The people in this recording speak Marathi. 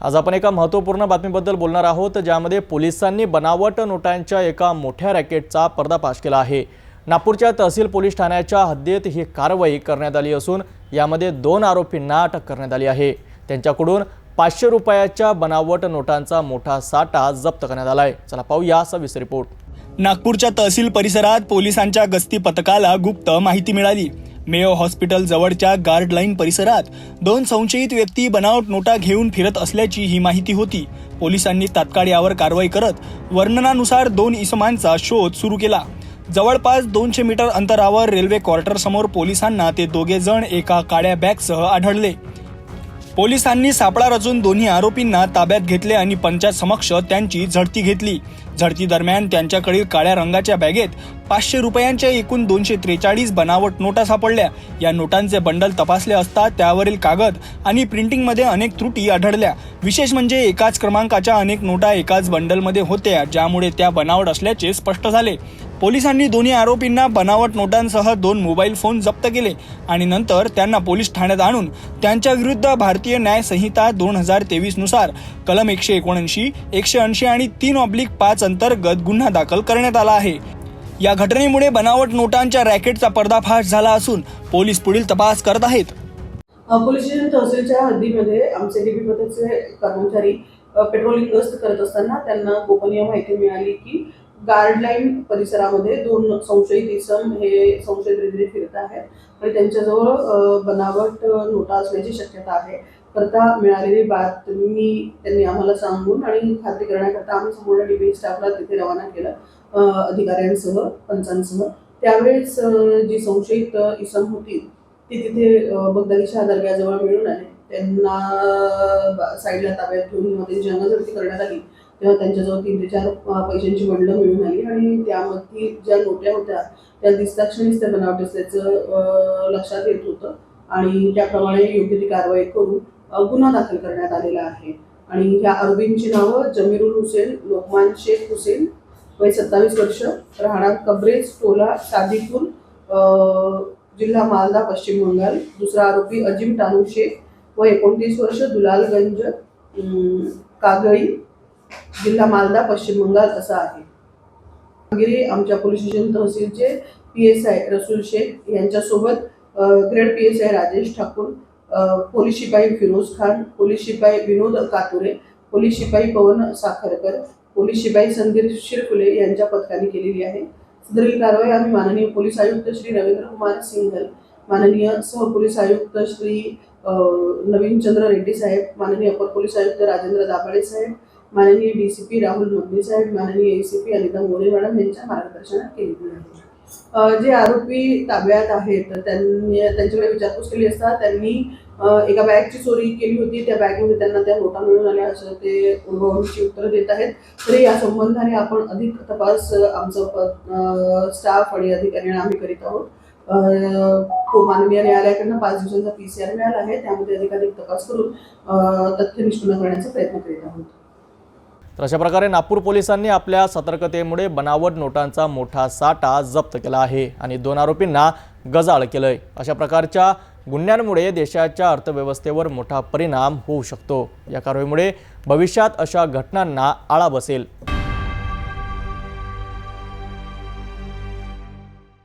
आज आपण एका महत्त्वपूर्ण बातमीबद्दल बोलणार आहोत ज्यामध्ये पोलिसांनी बनावट नोटांच्या एका मोठ्या रॅकेटचा पर्दाफाश केला आहे. नागपूरच्या तहसील पोलीस ठाण्याच्या हद्दीत ही कारवाई करण्यात आली असून यामध्ये दोन आरोपींना अटक करण्यात आली आहे. त्यांच्याकडून पाचशे रुपयाच्या बनावट नोटांचा मोठा साठा जप्त करण्यात आलाय. चला पाहूया सविस्तर रिपोर्ट. नागपूरच्या तहसील परिसरात पोलिसांच्या गस्ती पथकाला गुप्त माहिती मिळाली. मेयो हॉस्पिटल जवळच्या गार्ड लाईन परिसरात दोन संशयित व्यक्ती बनावट नोटा घेऊन फिरत असल्याची ही माहिती होती. पोलिसांनी तात्काळ यावर कारवाई करत वर्णनानुसार दोन इसमांचा शोध सुरू केला. जवळपास दोनशे मीटर अंतरावर रेल्वे क्वार्टर समोर पोलिसांना ते दोघे जण एका काळ्या बॅगसह आढळले. पोलिसांनी सापळा रचून दोन्ही आरोपींना ताब्यात घेतले आणि पंचायत समक्ष त्यांची झडती घेतली. झडती दरम्यान त्यांच्याकडील काळ्या रंगाच्या बॅगेत पाचशे रुपयांच्या एकूण दोनशे त्रेचाळीस बनावट नोटा सापडल्या. या नोटांचे बंडल तपासले असता त्यावरील कागद आणि प्रिंटिंगमध्ये अनेक त्रुटी आढळल्या. विशेष म्हणजे एकाच क्रमांकाच्या अनेक नोटा एकाच बंडलमध्ये होत्या ज्यामुळे त्या बनावट असल्याचे स्पष्ट झाले. पोलिसांनी दोन्ही आरोपींना बनावट नोटांसह दोन मोबाईल फोन जप्त केले आणि नंतर त्यांना पोलीस ठाण्यात आणून त्यांच्याविरुद्ध भारतीय न्याय संहिता दोन हजार तेवीसनुसार कलम एकशे एकोणऐंशी एकशे ऐंशी आणि तीन ऑब्लिक पाच अंतर्गत गुन्हा दाखल करण्यात आला आहे. या घटनेमुळे बनावट नोटांच्या रॅकेटचा पर्दाफाश झाला असून पोलीस पुढील तपास करत आहेत. पोलीस स्टेशन तहसीलच्या हद्दीमध्ये आमचे डीबी पथकचे कर्मचारी पेट्रोलिंग गस्त करत असताना त्यांना गोपनीय माहिती मिळाली की गार्डलाईन परिसरामध्ये दोन संशयित इसम हे संशयित रीतीने फिरत आहेत. आणि त्यांच्याजवळ बनावट नोटा असण्याची शक्यता आहे. करता मिळालेली बातमी त्यांनी आम्हाला सांगून आणि खात्री करण्याकरता आम्ही संपूर्ण डिबी स्टाफला तिथे रवाना केलं अधिकाऱ्यांसह पंचांसह. त्यावेळेस जी संशयित इसम होती ती तिथे अ, दर्ग्याजवळ मिळून आले. त्यांना साईडला ताब्यात घेऊन मध्ये त्यांची करण्यात आली. तेव्हा त्यांच्याजवळ तीन ते चार पैशांची बंडलं मिळून आली आणि त्यामध्ये ज्या नोट्या होत्या त्या दिसताक्षणीच त्या बनावट असल्याचं लक्षात येत होतं. आणि त्याप्रमाणे योग्य ती कारवाई करून गुन्हा दाखल करण्यात आलेला आहे. आणि ह्या आरोपींची नावं जमीरुल हुसेन लोकमान शेख हुसेन वय सत्तावीस वर्ष राहणार कबरेज टोला सादीपूर जिल्हा मालदा पश्चिम बंगाल. दुसरा आरोपी अजिम टानू शेख व एकोणतीस वर्ष दुलालगंज कागळी. जिल्हा मालदा पश्चिम बंगाल असा आहे. कामगिरी आमच्या police station तहसीलचे P S I Rasool Shaikh यांच्यासोबत grade P S I Rajesh Thakur police शिपाई फिरोज खान पोलीस शिपाई विनोद कातुरे पोलीस शिपाई पवन साखरकर पोलीस शिपाई संदीप शिरफुले यांच्या पथकाने केलेली आहे. सदरील कारवाई आम्ही माननीय पोलीस आयुक्त श्री रवींद्र कुमार सिंघल माननीय सहपोलीस आयुक्त श्री नवीन चंद्र रेड्डी साहेब माननीय अपर पोलीस आयुक्त राजेंद्र दाभाडे साहेब माननीय D C P Rahul Modi साहेब माननीय A C P Anita More madam यांच्या मार्गदर्शनात केलेली आहे जे आरोपी ताब्यात आहेत तर त्यांनी त्यांच्याकडे विचारपूस केली असता त्यांनी एका बॅगची चोरी केली होती. त्या बॅगमध्ये त्यांना त्या नोटा मिळून आल्या असं ते उडवाउडीची उत्तरं देत आहेत. तरी या संबंधाने आपण अधिक तपास आमचं प- स्टाफ आणि अधिकाऱ्यांना आम्ही करीत आहोत. तो माननीय न्यायालयाकडनं पाच दिवसांचा पी सी आर मिळाला आहे. त्यामध्ये अधिकाधिक तपास करून तथ्य निष्पन्न करण्याचा प्रयत्न करीत आहोत. तर अशा प्रकारे नागपूर पोलिसांनी आपल्या सतर्कतेमुळे बनावट नोटांचा मोठा साठा जप्त केला आहे आणि दोन आरोपींना गजाळ केलंय. अशा प्रकारच्या गुन्ह्यांमुळे देशाच्या अर्थव्यवस्थेवर मोठा परिणाम होऊ शकतो. या कारवाईमुळे भविष्यात अशा घटनांना आळा बसेल.